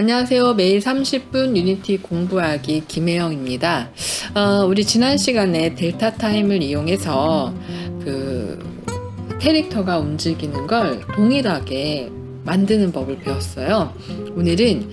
안녕하세요. 매일 30분 유니티 공부하기 김혜영입니다. 어, 우리 지난 시간에 델타 타임을 이용해서 그 캐릭터가 움직이는 걸 동일하게 만드는 법을 배웠어요. 오늘은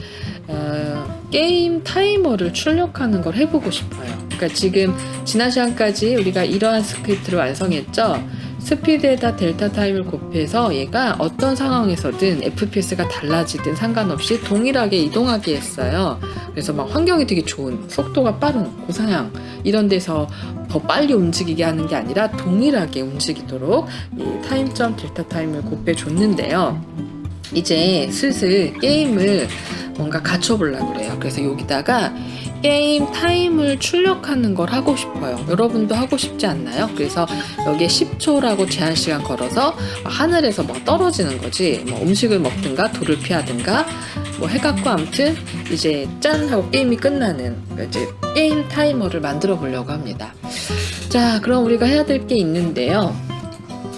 어, 게임 타이머를 출력하는 걸 해보고 싶어요. 그러니까 지금 지난 시간까지 우리가 이러한 스크립트를 완성했죠. 스피드에다 델타 타임을 곱해서 얘가 어떤 상황에서든 FPS가 달라지든 상관없이 동일하게 이동하게 했어요. 그래서 막 환경이 되게 좋은 속도가 빠른 고사양 이런 데서 더 빨리 움직이게 하는 게 아니라 동일하게 움직이도록 이 타임점 델타 타임을 곱해 줬는데요. 이제 슬슬 게임을 뭔가 갖춰보려고 그래요. 그래서 여기다가 게임 타임을 출력하는 걸 하고 싶어요. 여러분도 하고 싶지 않나요? 그래서 여기에 10초라고 제한 시간 걸어서 하늘에서 뭐 떨어지는 거지. 뭐 음식을 먹든가 돌을 피하든가 뭐 해갖고 아무튼 이제 짠 하고 게임이 끝나는 이제 게임 타이머를 만들어 보려고 합니다. 자, 그럼 우리가 해야 될 게 있는데요.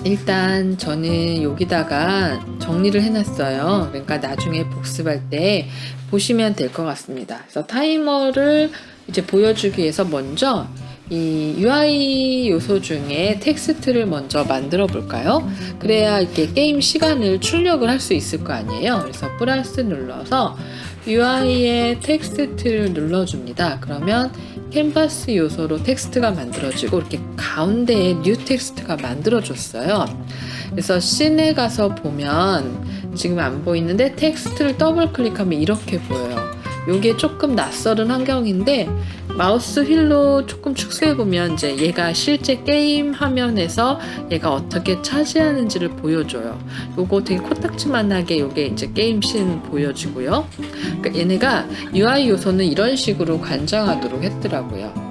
일단 저는 여기다가 정리를 해놨어요. 그러니까 나중에 복습할 때 보시면 될 것 같습니다. 그래서 타이머를 이제 보여주기 위해서 먼저 이 UI 요소 중에 텍스트를 먼저 만들어 볼까요? 그래야 이렇게 게임 시간을 출력을 할 수 있을 거 아니에요. 그래서 플러스 눌러서 UI의 텍스트를 눌러줍니다. 그러면 캔버스 요소로 텍스트가 만들어지고 이렇게 가운데에 뉴 텍스트가 만들어졌어요. 그래서 씬에 가서 보면 지금 안 보이는데 텍스트를 더블 클릭하면 이렇게 보여요. 이게 조금 낯설은 환경인데 마우스 휠로 조금 축소해 보면 이제 얘가 실제 게임 화면에서 얘가 어떻게 차지하는지를 보여줘요. 요거 되게 코딱지만하게 요게 이제 게임 씬 보여주고요. 그러니까 얘네가 UI 요소는 이런 식으로 관장하도록 했더라고요.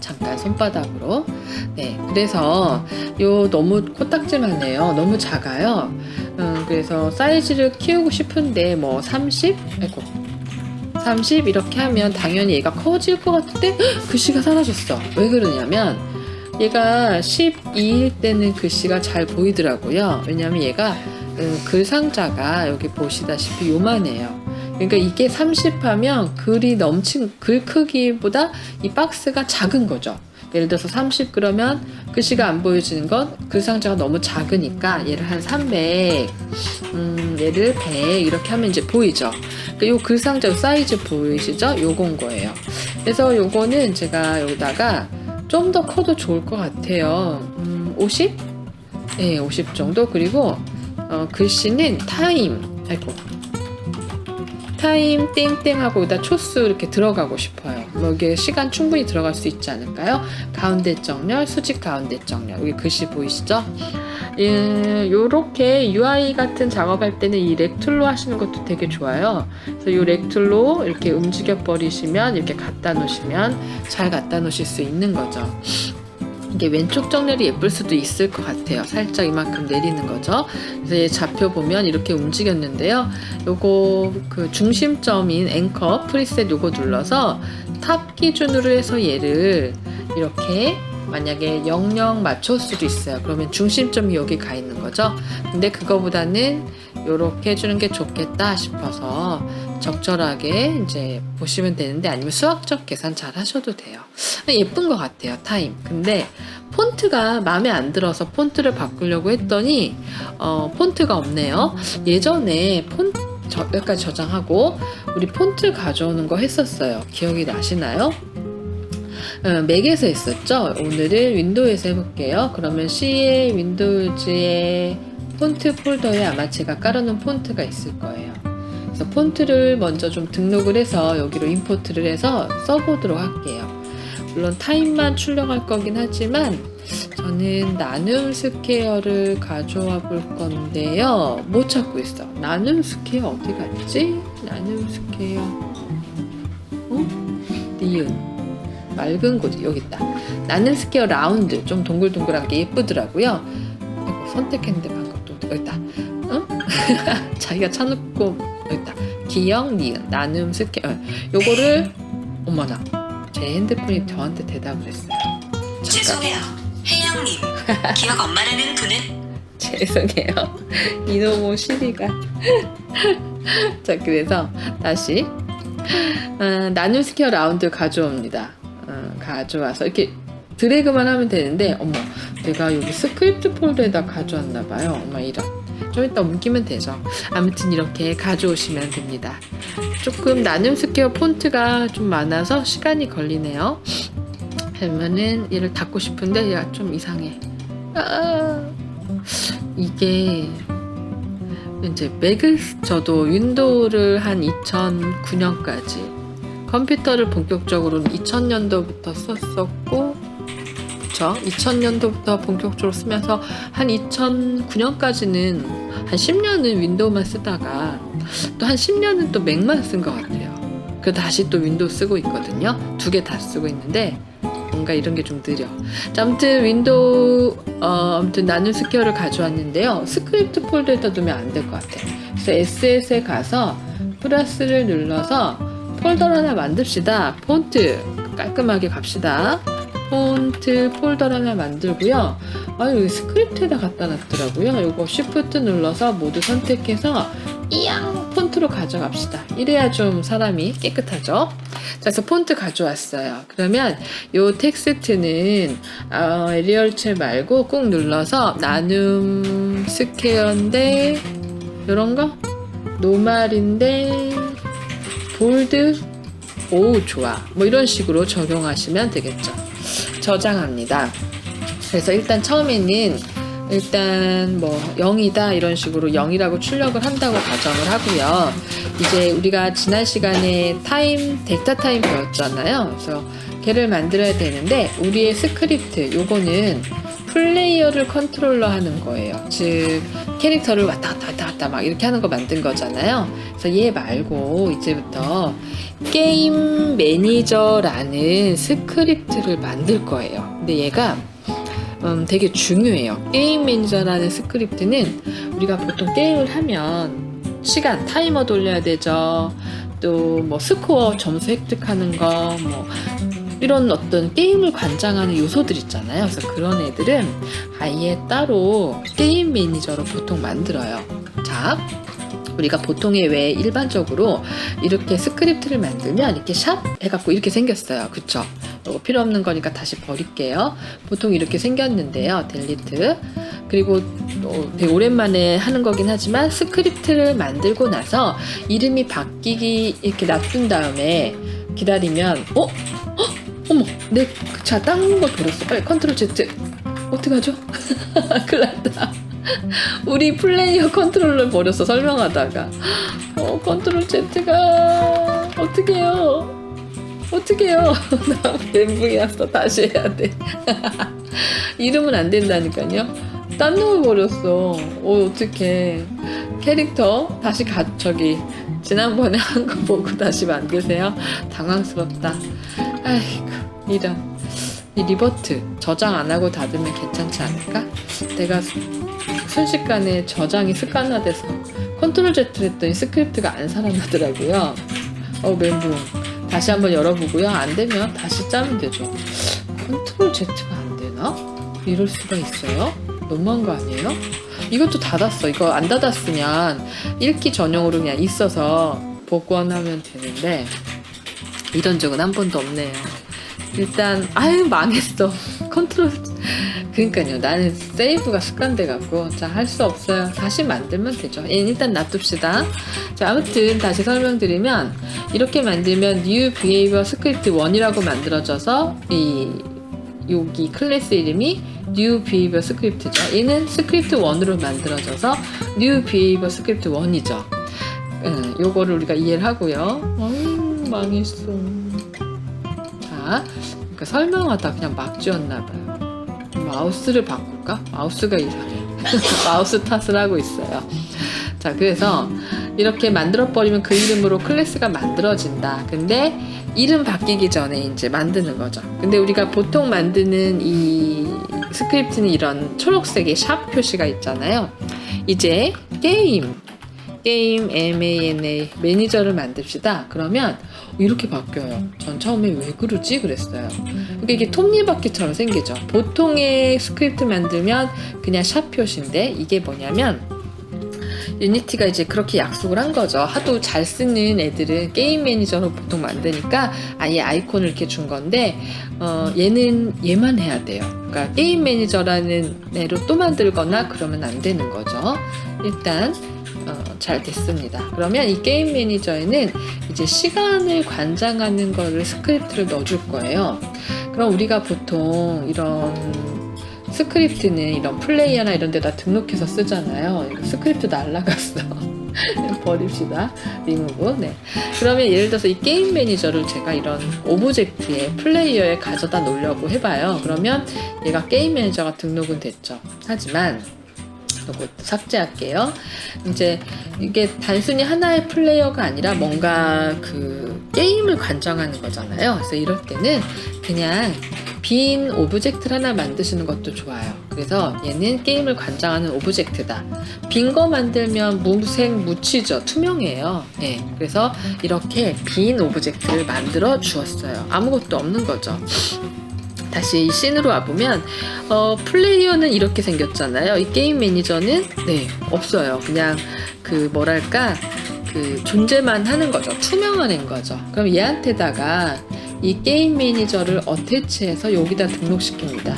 잠깐 손바닥으로. 네, 그래서 요 너무 코딱지만 해요. 너무 작아요. 음, 그래서 사이즈를 키우고 싶은데 뭐 30? 아이고. 30 이렇게 하면 당연히 얘가 커질 것 같은데 헉, 글씨가 사라졌어. 왜 그러냐면 얘가 12일 때는 글씨가 잘 보이더라고요. 왜냐면 얘가 음, 글 상자가 여기 보시다시피 요만해요. 그러니까 이게 30 하면 글이 넘친 글 크기보다 이 박스가 작은 거죠. 예를 들어서 30 그러면 글씨가 안 보여지는 건글 상자가 너무 작으니까 얘를 한 300, 음, 얘를 100 이렇게 하면 이제 보이죠. 그러니까 요글 상자 사이즈 보이시죠? 요건 거예요. 그래서 요거는 제가 여기다가 좀 더 커도 좋을 것 같아요. 음, 50? 네, 50 정도. 그리고 어, 글씨는 타임. 아이고. 타임 땡땡하고 여기다 초수 이렇게 들어가고 싶어요. 뭐 여기에 시간 충분히 들어갈 수 있지 않을까요? 가운데 정렬, 수직 가운데 정렬. 여기 글씨 보이시죠? 예, 요렇게 UI 같은 작업할 때는 이 렉툴로 하시는 것도 되게 좋아요. 그래서 이 렉툴로 이렇게 움직여 버리시면 이렇게 갖다 놓으시면 잘 갖다 놓으실 수 있는 거죠. 이게 왼쪽 정렬이 예쁠 수도 있을 것 같아요. 살짝 이만큼 내리는 거죠. 그래서 얘 좌표 보면 이렇게 움직였는데요. 요거 그 중심점인 앵커 프리셋 요거 눌러서 탑 기준으로 해서 얘를 이렇게 만약에 00 맞출 수도 있어요. 그러면 중심점이 여기 가 있는 거죠. 근데 그거보다는 이렇게 해주는 게 좋겠다 싶어서 적절하게 이제 보시면 되는데 아니면 수학적 계산 잘 하셔도 돼요. 예쁜 것 같아요, 타임. 근데 폰트가 마음에 안 들어서 폰트를 바꾸려고 했더니 어, 폰트가 없네요. 예전에 폰 저, 여기까지 저장하고 우리 폰트 가져오는 거 했었어요. 기억이 나시나요? 어, 맥에서 했었죠. 오늘은 윈도우에서 해볼게요. 그러면 C의 윈도우즈의 폰트 폴더에 아마 제가 깔아놓은 폰트가 있을 거예요. 그래서 폰트를 먼저 좀 등록을 해서 여기로 임포트를 해서 써보도록 할게요. 물론 타임만 출력할 거긴 하지만 저는 나눔 스퀘어를 가져와 볼 건데요. 못 찾고 있어. 나눔 스퀘어 어디 갔지? 나눔 스퀘어. 어? 니은. 맑은 곳 여기 있다. 나는 스퀘어 라운드 좀 동글동글한 게 예쁘더라고요. 선택했는데 방금 또 여기 있다. 응? 자기가 여 기 있다. 기억 니은 나눔 스퀘어 요거를 어머나 제 핸드폰이 저한테 대답을 했어요. 잠깐 죄송해요. 혜영님. 기억 엄마라는 분은 죄송해요. 이놈의 시리가 자, 그래서 다시 어, 나눔 스퀘어 라운드 가져옵니다. 어, 가져와서 이렇게 드래그만 하면 되는데 어머 내가 여기 스크립트 폴더에다 가져왔나 봐요. 어머 이런 좀 이따 옮기면 되죠. 아무튼 이렇게 가져오시면 됩니다. 조금 나눔 스퀘어 폰트가 좀 많아서 시간이 걸리네요. 그러면은 얘를 닫고 싶은데 얘가 좀 이상해. 아, 이게 이제 맥을 저도 윈도우를 한 2009년까지 컴퓨터를 본격적으로 2000년도부터 썼었고 그쵸 2000년도부터 본격적으로 쓰면서 한 2009년까지는 한 10년은 윈도우만 쓰다가 또 한 10년은 또 맥만 쓴 것 같아요 그 다시 또 윈도우 쓰고 있거든요 두 개 다 쓰고 있는데 뭔가 이런 게 좀 느려 자, 아무튼 윈도우 어, 아무튼 나눔 스퀘어를 가져왔는데요. 스크립트 폴더에다 두면 안 될 것 같아요. 그래서 SS에 가서 플러스를 눌러서 폴더를 하나 만듭시다. 폰트 깔끔하게 갑시다. 폰트 폴더를 하나 만들고요. 아 여기 스크립트에다 갖다 놨더라고요. 이거 쉬프트 눌러서 모두 선택해서 이양 폰트로 가져갑시다. 이래야 좀 사람이 깨끗하죠. 자, 그래서 폰트 가져왔어요. 그러면 요 텍스트는 어, 에리얼체 말고 꾹 눌러서 나눔 스퀘어인데 이런 거 노말인데 볼드 오 좋아 뭐 이런 식으로 적용하시면 되겠죠. 저장합니다. 그래서 일단 처음에는 일단 뭐 0이다 이런 식으로 0이라고 출력을 한다고 가정을 하고요. 이제 우리가 지난 시간에 타임 델타 타임 배웠잖아요. 그래서 걔를 만들어야 되는데 우리의 스크립트 요거는 플레이어를 컨트롤러 하는 거예요. 즉 캐릭터를 왔다 갔다 왔다 갔다 막 이렇게 하는 거 만든 거잖아요. 그래서 얘 말고 이제부터 게임 매니저라는 스크립트를 만들 거예요. 근데 얘가 음, 되게 중요해요. 게임 매니저라는 스크립트는 우리가 보통 게임을 하면 시간 타이머 돌려야 되죠. 또 뭐 스코어 점수 획득하는 거, 뭐 이런 어떤 게임을 관장하는 요소들 있잖아요. 그래서 그런 애들은 아예 따로 게임 매니저로 보통 만들어요. 자, 우리가 보통의 왜 일반적으로 이렇게 스크립트를 만들면 이렇게 샵 해갖고 이렇게 생겼어요. 그쵸? 이거 필요 없는 거니까 다시 버릴게요. 보통 이렇게 생겼는데요. 델리트. 그리고 또 되게 오랜만에 하는 거긴 하지만 스크립트를 만들고 나서 이름이 바뀌기 이렇게 놔둔 다음에 기다리면 어? 어? 어머 내자 딴거 버렸어. 빨리 컨트롤 Z. 어떡하죠? 큰일 났다. 우리 플레이어 컨트롤러 버렸어 설명하다가 어 컨트롤 Z가 어떡해요 어떡해요 나 멘붕이 왔어 다시 해야 돼 이름은 안 된다니까요 딴 놈을 버렸어 어 어떡해 캐릭터 다시 가 저기 지난번에 한 거 보고 다시 만드세요 당황스럽다 아이고 이런 이 리버트 저장 안 하고 닫으면 괜찮지 않을까? 내가 순식간에 저장이 습관화돼서 컨트롤 Z를 했더니 스크립트가 안 살아나더라고요. 어 멘붕. 다시 한번 열어보고요. 안 되면 다시 짜면 되죠. 컨트롤 Z가 안 되나? 이럴 수가 있어요? 너무한 거 아니에요? 이것도 닫았어. 이거 안 닫았으면 읽기 전용으로 그냥 있어서 복원하면 되는데 이런 적은 한 번도 없네요. 일단 아유 망했어. 컨트롤 그러니까요. 나는 세이브가 습관돼 갖고 자 할 수 없어요. 다시 만들면 되죠. 예, 일단 놔둡시다. 자 아무튼 다시 설명드리면 이렇게 만들면 new behavior script 1이라고 만들어져서 이 여기 클래스 이름이 new behavior script죠. 얘는 script 1으로 만들어져서 new behavior script 1이죠. 음, 요거를 우리가 이해를 하고요. 어이, 망했어. 자, 그러니까 설명하다 그냥 막 지었나 봐요. 마우스를 바꿀까? 마우스가 이상해. 마우스 탓을 하고 있어요. 자, 그래서 이렇게 만들어버리면 그 이름으로 클래스가 만들어진다. 근데 이름 바뀌기 전에 이제 만드는 거죠. 근데 우리가 보통 만드는 이 스크립트는 이런 초록색의 샵 표시가 있잖아요. 이제 게임, 게임 MANA 매니저를 만듭시다. 그러면 이렇게 바뀌어요. 전 처음에 왜 그러지 그랬어요. 그러니까 이게 톱니바퀴처럼 생기죠. 보통의 스크립트 만들면 그냥 샵 표시인데 이게 뭐냐면 유니티가 이제 그렇게 약속을 한 거죠. 하도 잘 쓰는 애들은 게임 매니저로 보통 만드니까 아예 아이콘을 이렇게 준 건데 어, 얘는 얘만 해야 돼요. 그러니까 게임 매니저라는 애로 또 만들거나 그러면 안 되는 거죠. 일단 어, 잘 됐습니다. 그러면 이 게임 매니저에는 이제 시간을 관장하는 거를 스크립트를 넣어줄 거예요. 그럼 우리가 보통 이런 스크립트는 이런 플레이어나 이런 데다 등록해서 쓰잖아요. 스크립트 날라갔어. 버립시다. 리무브. 네. 그러면 예를 들어서 이 게임 매니저를 제가 이런 오브젝트에 플레이어에 가져다 놓으려고 해봐요. 그러면 얘가 게임 매니저가 등록은 됐죠. 하지만 이것도 삭제할게요. 이제 이게 단순히 하나의 플레이어가 아니라 뭔가 그 게임을 관장하는 거잖아요. 그래서 이럴 때는 그냥 빈 오브젝트를 하나 만드시는 것도 좋아요. 그래서 얘는 게임을 관장하는 오브젝트다. 빈 거 만들면 무색 무치죠. 투명해요. 네. 그래서 이렇게 빈 오브젝트를 만들어 주었어요. 아무것도 없는 거죠. 다시 이 씬으로 와보면 어, 플레이어는 이렇게 생겼잖아요. 이 게임 매니저는 네 없어요. 그냥 그 뭐랄까 그 존재만 하는 거죠. 애인 거죠. 그럼 얘한테다가 이 게임 매니저를 어태치해서 여기다 등록시킵니다.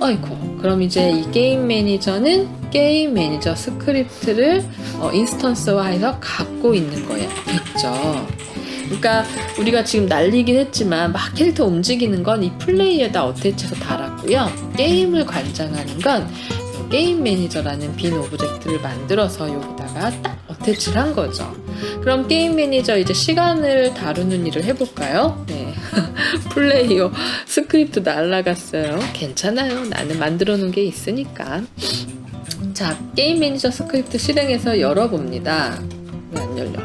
어이고 그럼 이제 이 게임 매니저는 게임 매니저 스크립트를 어, 인스턴스화해서 갖고 있는 거예요. 됐죠? 그러니까 우리가 지금 날리긴 했지만 막 캐릭터 움직이는 건 이 플레이에다 어태치해서 달았고요. 게임을 관장하는 건 게임 매니저라는 빈 오브젝트를 만들어서 여기다가 딱 어태치를 한 거죠. 그럼 게임 매니저 이제 시간을 다루는 일을 해볼까요? 네. 플레이어 스크립트 날라갔어요. 괜찮아요. 나는 만들어 놓은 게 있으니까. 자, 게임 매니저 스크립트 실행해서 열어봅니다. 왜안 열려?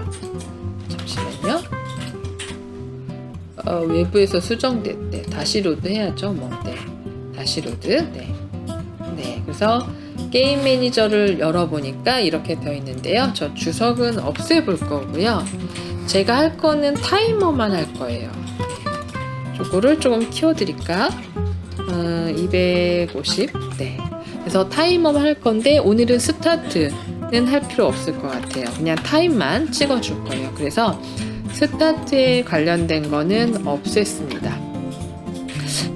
어, 외부에서 수정됐대. 다시 로드 해야죠. 뭐, 네. 다시 로드. 네. 네. 그래서 게임 매니저를 열어보니까 이렇게 되어 있는데요. 저 주석은 없애볼 거고요. 제가 할 거는 타이머만 할 거예요. 네. 요거를 조금 키워드릴까? 어, 250. 네. 그래서 타이머만 할 건데 오늘은 스타트는 할 필요 없을 것 같아요. 그냥 타임만 찍어줄 거예요. 그래서 스타트에 관련된 거는 없앴습니다.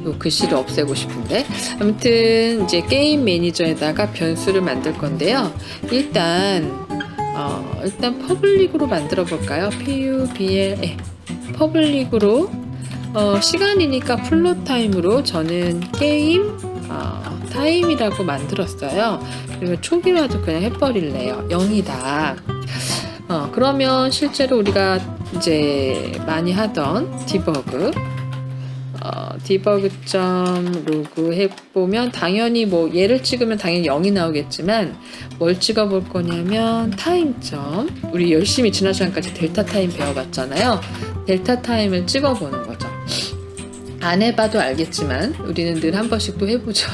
요 글씨를 없애고 싶은데 아무튼 이제 게임 매니저에다가 변수를 만들 건데요. 일단 어, 일단 퍼블릭으로 만들어 볼까요? PUBL 퍼블릭으로 어, 시간이니까 플로 타임으로 저는 게임 어, 타임이라고 만들었어요. 그리고 초기화도 그냥 해버릴래요. 0이다. 어, 그러면 실제로 우리가 이제 많이 하던 디버그. 어, 디버그.점 로그 해보면 당연히 뭐 얘를 찍으면 당연히 0이 나오겠지만 뭘 찍어볼 거냐면 타임점. 우리 열심히 지난 시간까지 델타 타임 배워봤잖아요. 델타 타임을 찍어보는 거죠. 안 해봐도 알겠지만 우리는 늘 한 번씩 또 해보죠.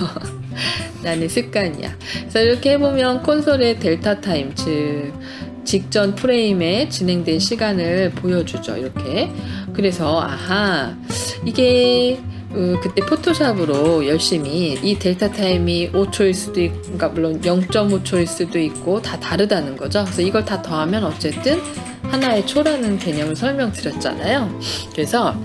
나는 습관이야. 그래서 이렇게 해보면 콘솔의 델타 타임 즉 직전 프레임에 진행된 시간을 보여주죠 이렇게. 그래서 아하 이게 어, 그때 포토샵으로 열심히 이 델타 타임이 5초일 수도 있고 그러니까 물론 0.5초일 수도 있고 다 다르다는 거죠. 그래서 이걸 다 더하면 어쨌든 하나의 초라는 개념을 설명드렸잖아요. 그래서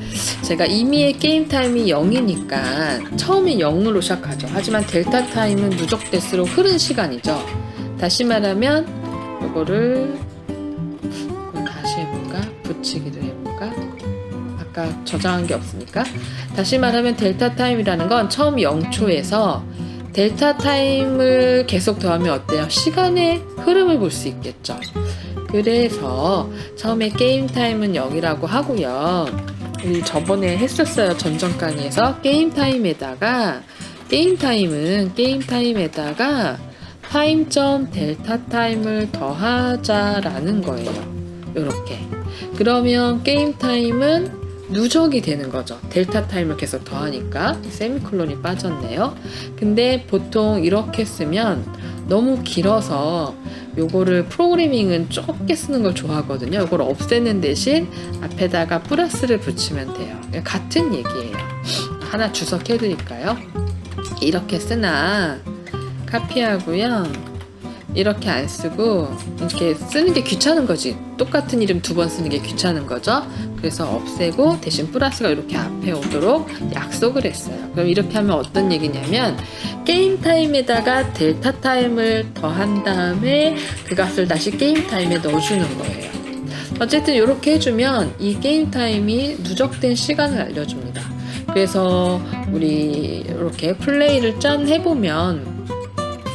제가 이미의 게임 타임이 0이니까 처음에 0으로 시작하죠. 하지만 델타 타임은 누적될수록 흐른 시간이죠. 다시 말하면 이거를 다시 해볼까 붙이기를 해볼까 아까 저장한 게 없으니까 다시 말하면 델타 타임이라는 건 처음 0초에서 델타 타임을 계속 더하면 어때요? 시간의 흐름을 볼 수 있겠죠. 그래서 처음에 게임 타임은 0이라고 하고요. 우리 저번에 했었어요. 전전 강의에서 게임 타임에다가 게임 타임은 게임 타임에다가 타임점 델타 타임을 더하자라는 거예요. 이렇게. 그러면 게임 타임은 누적이 되는 거죠. 델타 타임을 계속 더하니까 세미콜론이 빠졌네요. 근데 보통 이렇게 쓰면 너무 길어서 요거를 프로그래밍은 좁게 쓰는 걸 좋아하거든요. 요걸 없애는 대신 앞에다가 플러스를 붙이면 돼요. 같은 얘기예요. 하나 주석해 드릴까요? 이렇게 쓰나 카피하고요. 이렇게 안 쓰고 이렇게 쓰는 게 귀찮은 거지. 똑같은 이름 두 번 쓰는 게 귀찮은 거죠. 그래서 없애고 대신 플러스가 이렇게 앞에 오도록 약속을 했어요. 그럼 이렇게 하면 어떤 얘기냐면 게임 타임에다가 델타 타임을 더한 다음에 그 값을 다시 게임 타임에 넣어주는 거예요. 어쨌든 이렇게 해주면 이 게임 타임이 누적된 시간을 알려줍니다. 그래서 우리 이렇게 플레이를 짠 해보면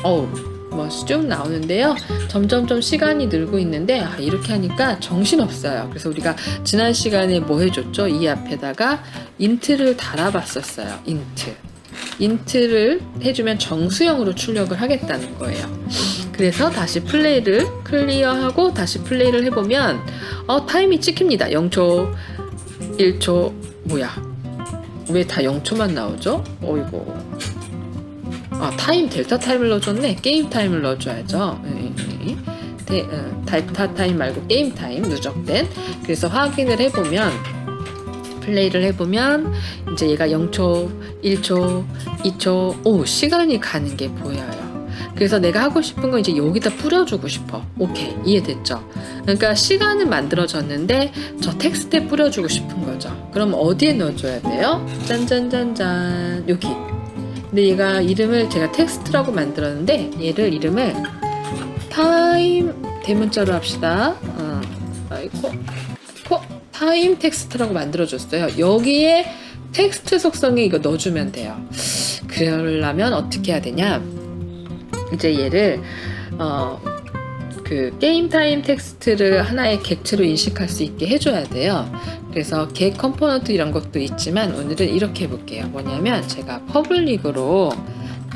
어우 뭐쭉 나오는데요. 점점점 시간이 늘고 있는데 아, 이렇게 하니까 정신 없어요. 그래서 우리가 지난 시간에 뭐 해줬죠? 이 앞에다가 인트를 달아봤었어요. 인트. 인트를 해주면 정수형으로 출력을 하겠다는 거예요. 그래서 다시 플레이를 클리어하고 다시 플레이를 해보면 어 타임이 찍힙니다. 0초, 1초 뭐야? 왜 다 0초만 나오죠? 어이고. 아 타임 델타 타임을 넣어줬네. 게임 타임을 넣어줘야죠. 예, 예, 예. 데, 어, 델타 타임 말고 게임 타임 누적된. 그래서 확인을 해보면 플레이를 해보면 이제 얘가 0초, 1초, 2초, 오 시간이 가는 게 보여요. 그래서 내가 하고 싶은 건 이제 여기다 뿌려주고 싶어. 오케이 이해됐죠? 그러니까 시간은 만들어졌는데 저 텍스트에 뿌려주고 싶은 거죠. 그럼 어디에 넣어줘야 돼요? 짠짠짠짠 여기. 근데 얘가 이름을 제가 텍스트라고 만들었는데 얘를 이름을 타임 대문자로 합시다. 어, 아이고, 아이고, 타임 텍스트라고 만들어줬어요. 여기에 텍스트 속성에 이거 넣어주면 돼요. 그러려면 어떻게 해야 되냐? 이제 얘를 어, 그 게임 타임 텍스트를 하나의 객체로 인식할 수 있게 해줘야 돼요. 그래서 객 컴포넌트 이런 것도 있지만 오늘은 이렇게 해볼게요. 뭐냐면 제가 퍼블릭으로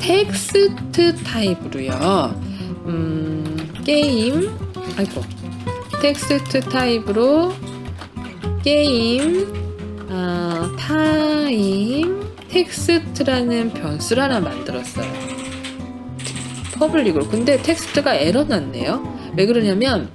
텍스트 타입으로요. 음, 게임 아이고 텍스트 타입으로 게임 어, 타임 텍스트라는 변수를 하나 만들었어요. 퍼블릭으로. 근데 텍스트가 에러 났네요. 왜 그러냐면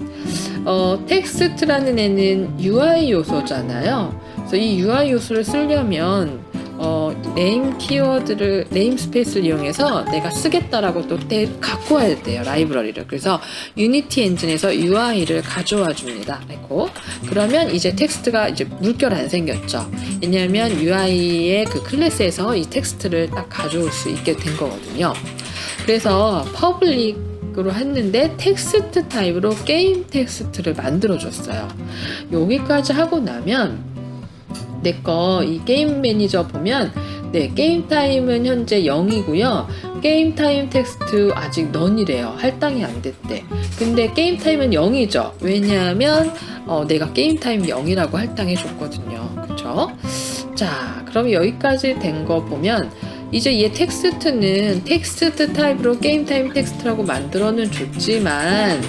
어, 텍스트라는 애는 UI 요소잖아요. 그래서 이 UI 요소를 쓰려면 어, 네임 키워드를 네임 스페이스를 이용해서 내가 쓰겠다라고 또 때, 갖고 와야 돼요 라이브러리를. 그래서 유니티 엔진에서 UI를 가져와 줍니다. 아이고 그러면 이제 텍스트가 이제 물결 안 생겼죠. 왜냐하면 UI의 그 클래스에서 이 텍스트를 딱 가져올 수 있게 된 거거든요. 그래서 퍼블릭 으로 했는데 텍스트 타입으로 게임 텍스트를 만들어 줬어요. 여기까지 하고 나면 내 거 이 게임 매니저 보면 네 게임 타임은 현재 0이고요. 게임 타임 텍스트 아직 넌이래요. 할당이 안 됐대. 근데 게임 타임은 0이죠. 왜냐하면 어, 내가 게임 타임 0이라고 할당해 줬거든요. 그쵸? 자 그럼 여기까지 된 거 보면 이제 얘 텍스트는 텍스트 타입으로 게임 타임 텍스트라고 만들어는 줬지만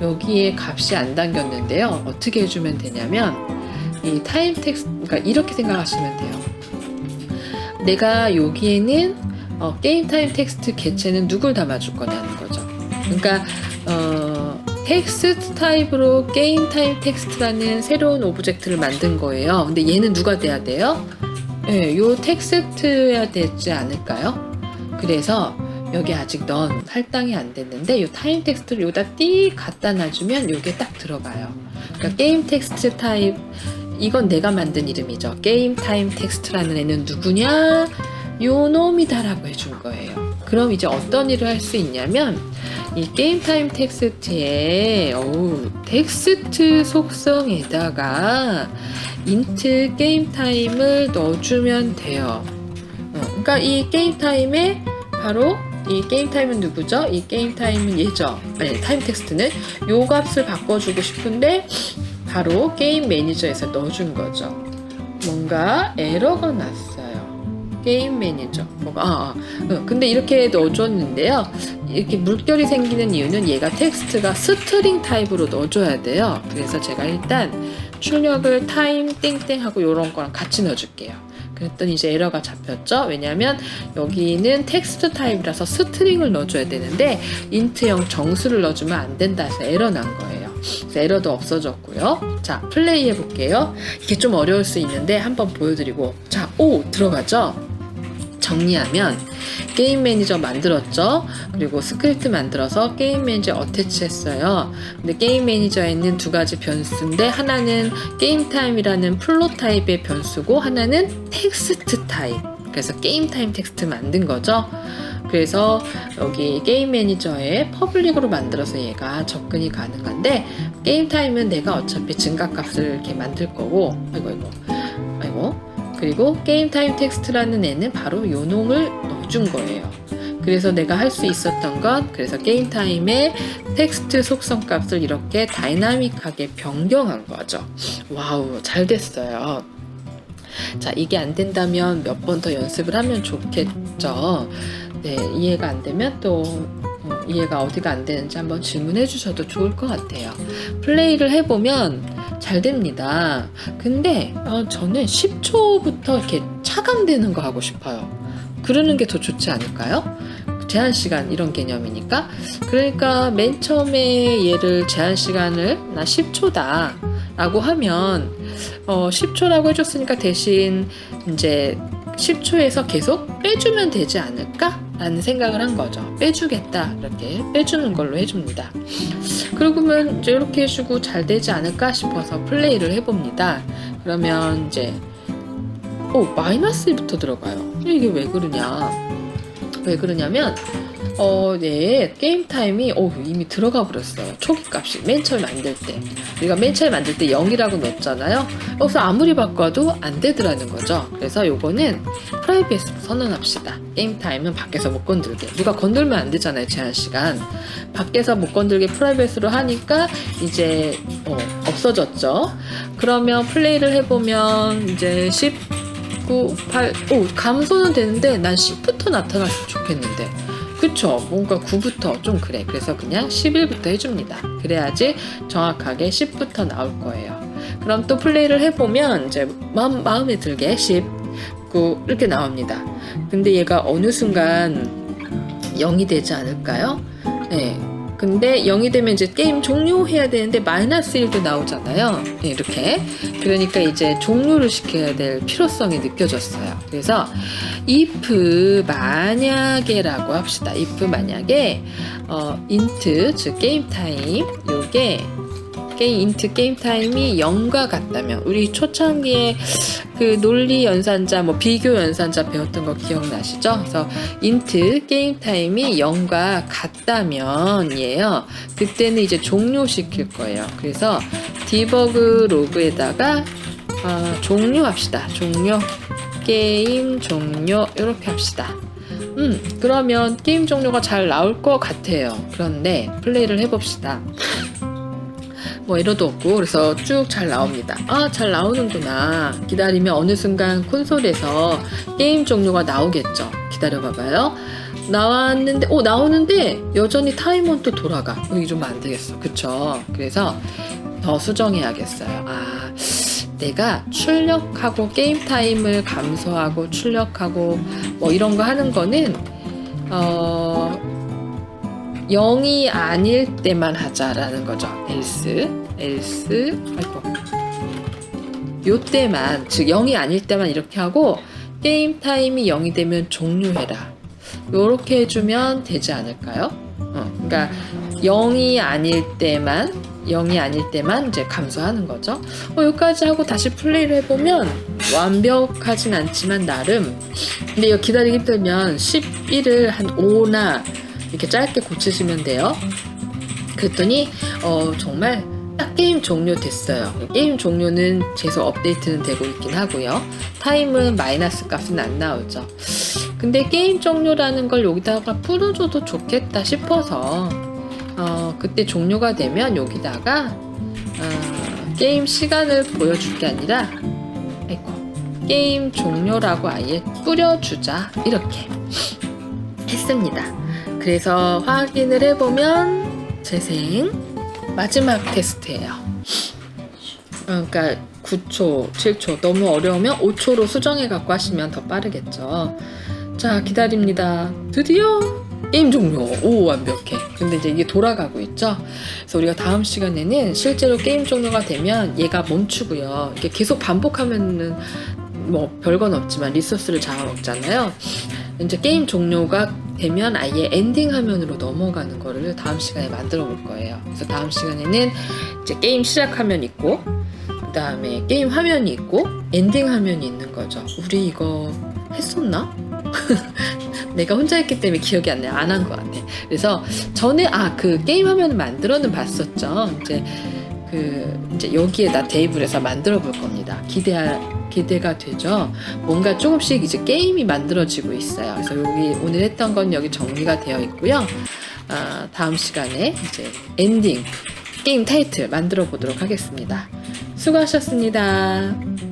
여기에 값이 안 담겼는데요 어떻게 해주면 되냐면 이 타임 텍스트, 그러니까 이렇게 생각하시면 돼요. 내가 여기에는 어, 게임 타임 텍스트 개체는 누굴 담아줄 거냐는 거죠. 그러니까 어, 텍스트 타입으로 게임 타임 텍스트라는 새로운 오브젝트를 만든 거예요. 근데 얘는 누가 돼야 돼요? 네, 요 텍스트야 되지 않을까요? 그래서 여기 아직 넌 할당이 안 됐는데 요 타임 텍스트를 여기다 띠 갖다 놔주면 요게 딱 들어가요. 그러니까 게임 텍스트 타입 이건 내가 만든 이름이죠. 게임 타임 텍스트라는 애는 누구냐? 요 놈이다라고 해준 거예요. 그럼 이제 어떤 일을 할 수 있냐면 이 게임 타임 텍스트에 어우, 텍스트 속성에다가 인트 게임 타임을 넣어주면 돼요. 어, 그러니까 이 게임 타임에 바로 이 게임 타임은 누구죠? 이 게임 타임은 얘죠. 아니 타임 텍스트는 요 값을 바꿔주고 싶은데 바로 게임 매니저에서 넣어준 거죠. 뭔가 에러가 났어요. 게임 매니저. 뭐가, 아, 아. 어, 근데 이렇게 넣어줬는데요. 이렇게 물결이 생기는 이유는 얘가 텍스트가 스트링 타입으로 넣어줘야 돼요. 그래서 제가 일단 출력을 타임 땡땡 하고 이런 거랑 같이 넣어줄게요. 그랬더니 이제 에러가 잡혔죠. 왜냐하면 여기는 텍스트 타입이라서 스트링을 넣어줘야 되는데 인트형 정수를 넣어주면 안 된다 해서 에러 난 거예요. 그래서 에러도 없어졌고요. 자, 플레이 해볼게요. 이게 좀 어려울 수 있는데 한번 보여드리고 자, 오! 들어가죠? 정리하면 게임 매니저 만들었죠. 그리고 스크립트 만들어서 게임 매니저 어태치 했어요. 근데 게임 매니저에는 두 가지 변수인데 하나는 게임 타임이라는 플로 타입의 변수고 하나는 텍스트 타입. 그래서 게임 타임 텍스트 만든 거죠. 그래서 여기 게임 매니저에 퍼블릭으로 만들어서 얘가 접근이 가능한데 게임 타임은 내가 어차피 증가값을 이렇게 만들 거고 아이고 아이고 그리고 게임 타임 텍스트라는 애는 바로 요놈을 넣어준 거예요. 그래서 내가 할 수 있었던 것 그래서 게임 타임의 텍스트 속성 값을 이렇게 다이나믹하게 변경한 거죠. 와우 잘 됐어요. 자 이게 안 된다면 몇 번 더 연습을 하면 좋겠죠. 네 이해가 안 되면 또 어, 이해가 어디가 안 되는지 한번 질문해 주셔도 좋을 것 같아요. 플레이를 해보면 잘 됩니다. 근데 어, 저는 10초부터 이렇게 차감되는 거 하고 싶어요. 그러는 게 더 좋지 않을까요? 제한 시간 이런 개념이니까. 그러니까 맨 처음에 얘를 제한 시간을 나 10초다 라고 하면 어, 10초라고 해줬으니까 대신 이제 10초에서 계속 빼주면 되지 않을까? 라는 생각을 한 거죠. 빼주겠다. 이렇게 빼주는 걸로 해줍니다. 그러면 이제 이렇게 해주고 잘 되지 않을까 싶어서 플레이를 해봅니다. 그러면 이제 오 마이너스 1부터 들어가요. 이게 왜 그러냐? 왜 그러냐면 어, 네, 게임 타임이 오, 이미 들어가 버렸어요. 초기 값이 맨 처음 만들 때. 우리가 맨 처음 만들 때 0이라고 넣었잖아요. 여기서 아무리 바꿔도 안 되더라는 거죠. 그래서 요거는 프라이빗으로 선언합시다. 게임 타임은 밖에서 못 건들게. 누가 건들면 안 되잖아요, 제한 시간. 밖에서 못 건들게 프라이빗으로 하니까 이제 어, 없어졌죠. 그러면 플레이를 해보면 이제 10, 9, 8, 오, 감소는 되는데 난 10부터 나타났으면 좋겠는데. 그쵸. 뭔가 9부터 좀 그래. 그래서 그냥 11부터 해줍니다. 그래야지 정확하게 10부터 나올 거예요. 그럼 또 플레이를 해보면 이제 마음, 마음에 들게 10, 9 이렇게 나옵니다. 근데 얘가 어느 순간 0이 되지 않을까요? 네. 근데 0이 되면 이제 게임 종료해야 되는데 마이너스 1도 나오잖아요. 네, 이렇게. 그러니까 이제 종료를 시켜야 될 필요성이 느껴졌어요. 그래서 if 만약에라고 합시다. if 만약에 어 int 즉 게임 타임 요게 게임 인트 게임 타임이 0과 같다면 우리 초창기에 그 논리 연산자 뭐 비교 연산자 배웠던 거 기억나시죠? 그래서 인트 게임 타임이 0과 같다면이에요. 그때는 이제 종료시킬 거예요. 그래서 디버그 로그에다가 아, 종료합시다. 종료 게임 종료 이렇게 합시다. 음 그러면 게임 종료가 잘 나올 것 같아요. 그런데 플레이를 해봅시다. 뭐 에러도 없고 그래서 쭉 잘 나옵니다. 아 잘 나오는구나. 기다리면 어느 순간 콘솔에서 게임 종료가 나오겠죠. 기다려봐봐요. 나왔는데 오 나오는데 여전히 타이머는 또 돌아가. 어, 이게 좀 안 되겠어. 그쵸? 그래서 더 수정해야겠어요. 아 내가 출력하고 게임 타임을 감소하고 출력하고 뭐 이런 거 하는 거는 어 0이 아닐 때만 하자라는 거죠. else, else, 아이고. 요 때만, 즉 0이 아닐 때만 이렇게 하고 게임 타임이 0이 되면 종료해라. 요렇게 해주면 되지 않을까요? 어, 그러니까 0이 아닐 때만 0이 아닐 때만 이제 감소하는 거죠. 어, 여기까지 하고 다시 플레이를 해보면 완벽하진 않지만 나름 근데 이거 기다리기 힘들면 11을 한 5나 이렇게 짧게 고치시면 돼요. 그랬더니 어, 정말 딱 게임 종료됐어요. 게임 종료는 계속 업데이트는 되고 있긴 하고요. 타임은 마이너스 값은 안 나오죠. 근데 게임 종료라는 걸 여기다가 풀어줘도 좋겠다 싶어서 어, 그때 종료가 되면 여기다가 어, 게임 시간을 보여줄 게 아니라 아이고, 게임 종료라고 아예 뿌려주자 이렇게 했습니다. 그래서 확인을 해보면 재생 마지막 테스트예요. 어, 그러니까 9초, 7초 너무 어려우면 5초로 수정해 갖고 하시면 더 빠르겠죠. 자 기다립니다. 드디어 게임 종료. 오 완벽해. 근데 이제 이게 돌아가고 있죠. 그래서 우리가 다음 시간에는 실제로 게임 종료가 되면 얘가 멈추고요. 이렇게 계속 반복하면은 뭐 별건 없지만 리소스를 잡아먹잖아요. 이제 게임 종료가 되면 아예 엔딩 화면으로 넘어가는 거를 다음 시간에 만들어 볼 거예요. 그래서 다음 시간에는 이제 게임 시작 화면 있고 그 다음에 게임 화면이 있고 엔딩 화면이 있는 거죠. 우리 이거 했었나? 내가 혼자 했기 때문에 기억이 안 나요. 안 한 것 같아. 그래서 전에 아 그 게임 화면을 만들어는 봤었죠. 이제 그 이제 여기에다 해서 만들어 볼 겁니다. 기대 기대가 되죠. 뭔가 조금씩 이제 게임이 만들어지고 있어요. 그래서 여기 오늘 했던 건 여기 정리가 되어 있고요. 아, 다음 시간에 이제 엔딩 게임 타이틀 만들어 보도록 하겠습니다. 수고하셨습니다.